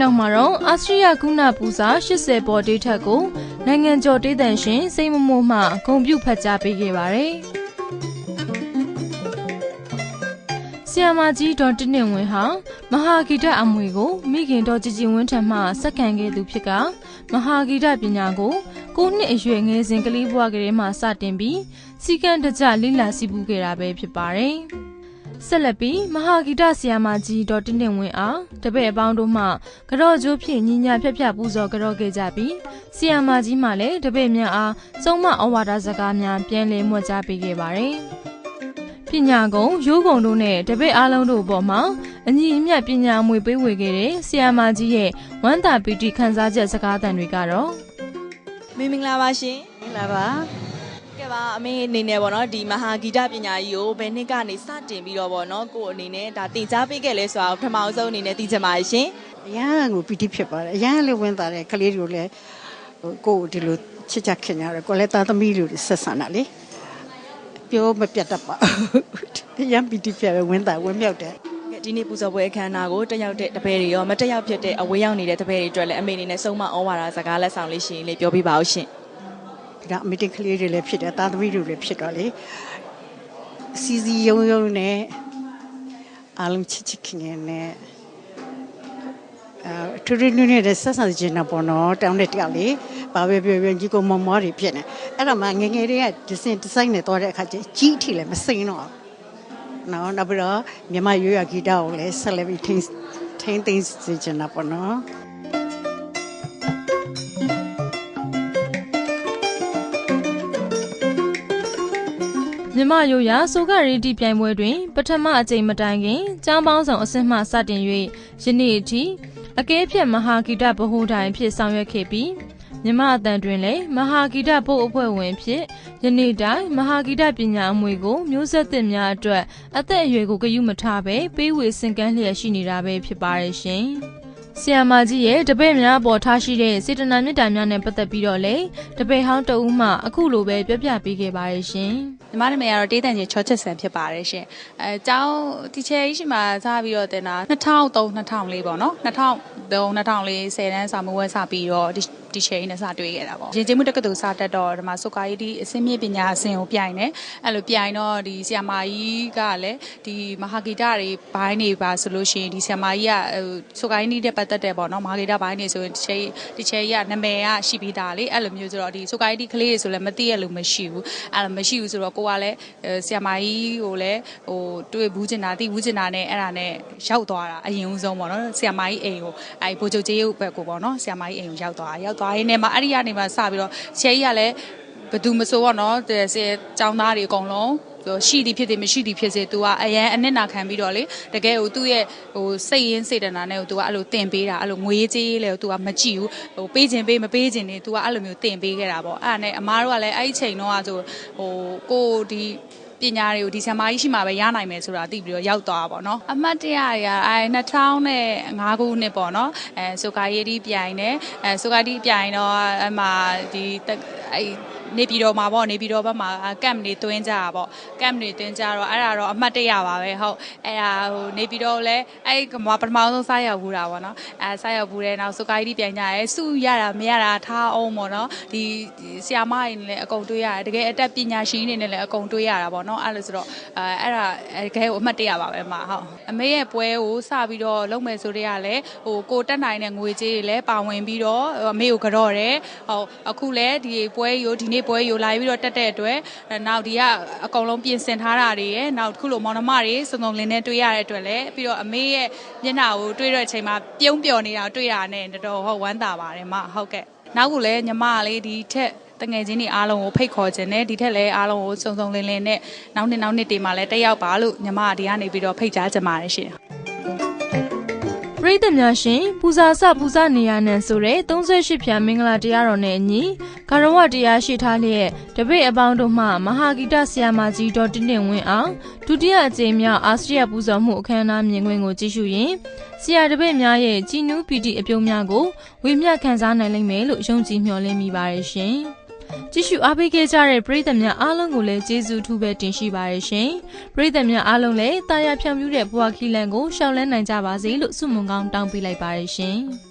နောက်မှာတော့အာစတြေးလျကုနာပူစာ80ပေါ်ဒေးထက်ကိုနိုင်ငံကျော်ဒေးတန်ရှင်စိတ်မမို့မှဂုံပြုတ်ဖတ်ကြားပေးခဲ့ပါတယ်။ဆီယမာကြီးဒေါ်တနင်ဝင်းဟာမဟာဂီတအမွေကိုမိခင်တော်ကြည်ကြည်ဝင်းထံမှစက္ကန့်ခဲ့သူဖြစ်ကမဟာဂီတပညာကိုကိုနှစ်အရွယ်ငယ်စဉ်ကလေးဘဝကလေးမှစတင်ပြီးစီကံတကြလိလာစီပူခဲ့တာပဲဖြစ်ပါတယ်။ ဆက်လက်ပြီးမဟာဂီတဆီယာမကြီးဒေါ်တင်းတင်ဝင်းအားတပည့်အပေါင်းတို့မှကြော့ကျိုးဖြင့်ညီညာဖြက်ဖြက်ပူဇော်ကြော့ခဲ့ကြပြီးဆီယာမကြီးမှလည်းတပည့်များအားစုံမဩဝါဒစကားများပြန်လည်မွတ်ကြားပေးခဲ့ပါတယ်။ပညာကုံရိုးကုံတို့နဲ့တပည့်အားလုံးတို့ပေါ်မှာအညီအမျှပညာအမွေပေးဝေခဲ့တဲ့ဆီယာမကြီးရဲ့ဝမ်းသာပီတိခံစားချက်စကားသံတွေကတော့မင်္ဂလာပါရှင်မင်္ဂလာပါကဲ ပါအမေအနေနဲ့ပေါ့နော်ဒီမဟာဂီတပညာကြီးကိုဘယ်နှစ်ကနေစတင်ပြီးတော့ပေါ့နော်ကို့အနေနဲ့ဒါသင်ကြားပေးခဲ့လဲဆိုတာပထမဆုံးအနေနဲ့သိချင်ပါရှင်အရန်ကိုပီတိဖြစ်ပါတယ်အရန်လေးဝင်တာတဲ့ကလေးတို့လည်းကို့ဒီလိုချစ်ချခင်ရတယ်ကိုလည်းသားသမီးတို့ဆက်ဆံတာလေပြောမပြတ်တတ်ပါရမ်းပီတိဖြစ်ပဲဝင်တာဝင်မြောက်တယ်ဒီနေ့ပူဇော်ပွဲအခမ်းအနားကိုတက်ရောက်တဲ့တပည့်တွေရောမတက်ရောက်ဖြစ်တဲ့အဝေးရောက်နေတဲ့တပည့်တွေအတွက်လည်းအမေအနေနဲ့ဆုံးမဩဝါဒစကားလက်ဆောင်လေးရှင်လေးပြောပြပါဦးရှင် ဒါအမေတင်ကလေးတွေလည်းဖြစ်တယ်သားသမီးတွေလည်းဖြစ်တော့လေစီစီယုံယုံနဲ့အားလုံးချစ်ချစ်ခင်ခင်နဲ့အဲထူးထူးနည်းနည်းဆက်ဆံချင်တာပေါ့နော်တောင်းတဲ့တယောက်လေဘာပဲပြောပြောကြီးကမမောတွေဖြစ်နေအဲ့တော့မှငငယ်တွေကဒီစင်ဒီဇိုင်းနဲ့တော့တဲ့အခါကျကြီးအထိလည်းမစိမ့်တော့နော်နောက်ပြီးတော့မြန်မာရွေးရဂီတကိုလည်းဆက်လက်ပြီးထိန်းထိန်းသိမ်းစေချင်တာပေါ့နော် မြမရိုးရာဆိုကရီတီပြိုင်ပွဲတွင် ပထမအကြိမ်မတိုင်ခင်ကျောင်းပေါင်းဆောင်အဆင့်မှစတင်၍ယနေ့အထိအကဲဖြတ်မဟာဂီတဗဟိုတိုင်ဖြစ်ဆောင်ရွက်ခဲ့ပြီးမြမအတန်တွင်လည်းမဟာဂီတပုတ်အဖွဲ့ဝင်ဖြစ်ယနေ့တိုင်းမဟာဂီတပညာအမွေကိုမျိုးဆက်သစ်များအတွက်အသက်အရွယ်ကိုဂရုမထားဘဲပေးဝေစင်ကန်းလျက်ရှိနေတာပဲဖြစ်ပါရဲ့ရှင်။ ဆီယမာကြီးရဲ့တပည့်များပေါ်ထားရှိတဲ့စေတနာမေတ္တာများနဲ့ပတ်သက်ပြီးတော့လေတပည့်ဟောင်းတဦးမှအခုလိုပဲပြပြပေးခဲ့ပါရဲ့ရှင်။ညီမနာမည်ကတော့တေးတန်ချင်းချောချစ်ဆန်ဖြစ်ပါတယ်ရှင်။အဲကျောင်းတီချယ်ကြီးရှိမှစပြီးတော့တင်တာ2003 2004ပေါ့နော်2003 2004 10တန်းစာမွေးဝဲစပြီးတော့ တီချယ်နဲ့စတွေ့ခဲ့တာပေါ့ရင်ကျေးမှုတက္ကသိုလ်စတက်တော့ဒီမှာစုကာကြီးဒီအစင်းမြင့်ပညာအဆင့်ကိုပြိုင်တယ်အဲ့လိုပြိုင်တော့ဒီဆီယမာကြီးကလည်းဒီမဟာဂီတတွေဘိုင်းနေပါဆိုလို့ရှိရင်ဒီဆီယမာကြီးကစုကာကြီးနဲ့ပတ်သက်တဲ့ပေါ့နော်မဟာဂီတဘိုင်းနေဆိုရင်တီချယ်တီချယ်ကြီးကနာမည်ကရှိပြီးသားလေအဲ့လိုမျိုးဆိုတော့ဒီစုကာကြီးဒီကလေးတွေဆိုလည်းမသိရလို့မရှိဘူးအဲ့လိုမရှိဘူးဆိုတော့ကိုကလည်းဆီယမာကြီးကိုလည်းဟိုတွေ့ဘူးကျင်တာသိဘူးကျင်တာနဲ့အဲ့ဒါနဲ့ရောက်သွားတာအရင်ဦးဆုံးပေါ့နော်ဆီယမာကြီးအိမ်ကိုအဲ့ဘိုးချုပ်ကြီးဘက်ကိုပေါ့နော်ဆီယမာကြီးအိမ်ကိုရောက်သွားရောက်သွားရင်းနဲ့မှအဲ့ဒီကနေမှစပြီးတော့ဆရာကြီးကလည်းဘသူမဆိုပေါ့နော်ဆရာចောင်းသားတွေအကုန်လုံးရှိသည်ဖြစ်သည်မရှိသည်ဖြစ်စေ तू ကအရန်အနစ်နာခံပြီးတော့လေတကယ်ကိုသူ့ရဲ့ဟိုစိတ်ရင်းစေတနာနဲ့ကို तू ကအဲ့လိုတင်ပေးတာအဲ့လိုငွေကြေးလေကို तू ကမကြည့်ဘူးဟိုပေးခြင်းပေးမပေးခြင်းနေ तू ကအဲ့လိုမျိုးတင်ပေးခဲ့တာပေါ့အဲ့ဒါနဲ့အမားတို့ကလည်းအဲ့ဒီချိန်တော့ဆိုဟိုကိုဒီ ပညာတွေကိုဒီဆရာမကြီးရှိမှပဲရနိုင်မယ်ဆိုတာသိပြီးတော့ရောက်သွားတာပေါ့နော်အမှတ်တရတွေကအဲ2005ခုနှစ်ပေါ့နော်အဲဆိုကာရီဒီပြိုင်တယ်အဲဆိုကာဒီပြိုင်တော့အမှဒီအဲနေပြည်တော်မှာပေါ့နေပြည်တော်ဘက်မှာကမ်တွေတွင်းကြတာပေါ့ကမ်တွေတွင်းကြတော့အဲ့ဒါတော့အမှတ်တရပါပဲဟုတ်အဲ့ဒါဟိုနေပြည်တော်လည်းအဲ့ကမပထမဆုံးစရောက်ဘူးတာပေါ့နော်အဲစရောက်ဘူးတဲ့နောက်စုကိုင်းတိပြန်ကြရဲစုရတာမရတာထားအောင်ပေါ့နော်ဒီဆရာမရင်းလည်းအကုန်တွေးရတယ်တကယ်အတက်ပညာရှင်တွေနဲ့လည်းအကုန်တွေးရတာပေါ့နော်အဲ့လိုဆိုတော့အဲအဲ့ဒါတကယ်ကိုအမှတ်တရပါပဲမှာဟုတ်အမေရဲ့ပွဲကိုစပြီးတော့လုပ်မယ်ဆိုတဲ့ကလည်းဟိုကိုတက်နိုင်တဲ့ငွေကြေးတွေလည်းပါဝင်ပြီးတော့အမေကိုကြော့တယ်ဟုတ်အခုလည်းဒီပွဲရိုဒီနေ့ပွဲရိုလာပြီးတော့တက်တဲ့အတွက်နောက်ဒီကအကုန်လုံးပြင်ဆင်ထားတာတွေရယ်နောက်ခုလိုမောင်နှမတွေစုံစုံလင်းနဲ့တွေ့ရတဲ့အတွက်လည်းပြီးတော့အမေရဲ့မျက်နှာကိုတွေ့တဲ့အချိန်မှာပြုံးပျော်နေတာတွေ့ရတဲ့တော်တော်ဟုတ်ဝမ်းသာပါတယ်မဟုတ်ကဲ့နောက်ကလည်းညီမလေးဒီထက် တငယ်ချင်းတွေအားလုံးကိုဖိတ်ခေါ်ခြင်းနဲ့ဒီထက်လည်းအားလုံးကိုစုံစုံလင်းလင်းနဲ့နောက်နှစ်နောက်နှစ်တွေမှာလည်းတက်ရောက်ပါလို့ညီမကဒီကနေပြီးတော့ဖိတ်ကြားကြပါတယ်ရှင်ပရိသတ်များရှင်ပူဇာစပူဇာနေရနံဆိုတဲ့38ဖြာမင်္ဂလာတရားတော်နဲ့အညီကာရဝတရားရှိထားလျက်တပိတ်အပေါင်းတို့မှမဟာဂီတဆရာမကြီးဒေါ်တင်းတင်ဝင်းအောင်ဒုတိယအကြိမ်မြောက်အာစတြေးလျပူဇော်မှုအခမ်းအနားမြင်ကွင်းကိုကြည့်ရှုရင်ဆရာတပိတ်များရဲ့ကြည်နူးပီတိအပြုံးများကိုဝေမျှခန်းစားနိုင်လိမ့်မယ်လို့ယုံကြည်မျှော်လင့်မိပါတယ်ရှင်။ ကြည့်ရှုအားပေးခဲ့ကြတဲ့ပရိသတ်များအားလုံးကိုလည်းကျေးဇူးထူးပဲတင်ရှိပါရရှင်ပရိသတ်များအားလုံးလည်းတာယာဖြောင်ပြူတဲ့ဘဝခီလန်ကိုရှောက်လန်းနိုင်ကြပါစေလို့ဆုမွန်ကောင်းတောင်းပေးလိုက်ပါရရှင်